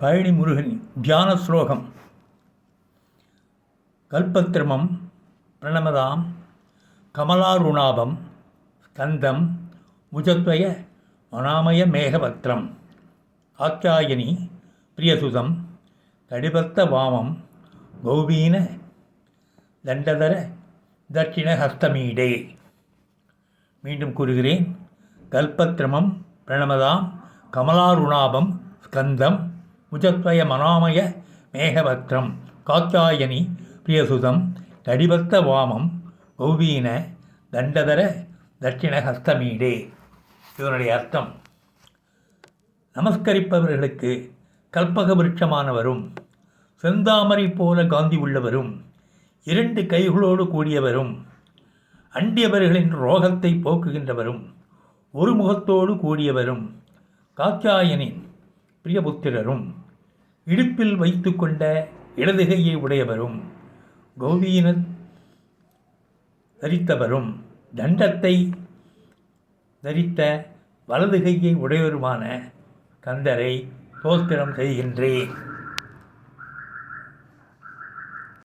பழனி முருகன் தியான ஸ்லோகம். கல்பத்ரமம் பிரணமதாம் கமலாருணாபம் ஸ்கந்தம் முஜத்வய மனாமய மேகபத்ரம். ஆச்சாயனி பிரியசுதம் தடிபத்த வாமம் கௌபீன தண்டதர தட்சிணஹஸ்தமீடே மீண்டும் கூறுகிறேன் கல்பத்ரமம் பிரணமதாம் கமலாருணாபம் ஸ்கந்தம் முஜத்வய மனாமய மேகபத்ரம் காத்தாயனி பிரியசுதம் தடிபத்த வாமம் கௌபீன தண்டதர தட்சிணஹஸ்தமீடே இதனுடைய அர்த்தம் நமஸ்கரிப்பவர்களுக்கு கல்பக விருட்சமானவரும் செந்தாமரை போல காந்தி உள்ளவரும் இரண்டு கைகளோடு கூடியவரும் அண்டியவர்களின் ரோகத்தை போக்குகின்றவரும் ஒரு முகத்தோடு கூடியவரும் காச்சாயனின் பிரியபுத்திரரும் இடுப்பில் வைத்து கொண்ட இடதுகையை உடையவரும் கௌவீன தரித்தவரும் தண்டத்தை தரித்த வலதுகையை உடையவருமான கந்தரை தோஸ்திரம் செய்கின்றேன்.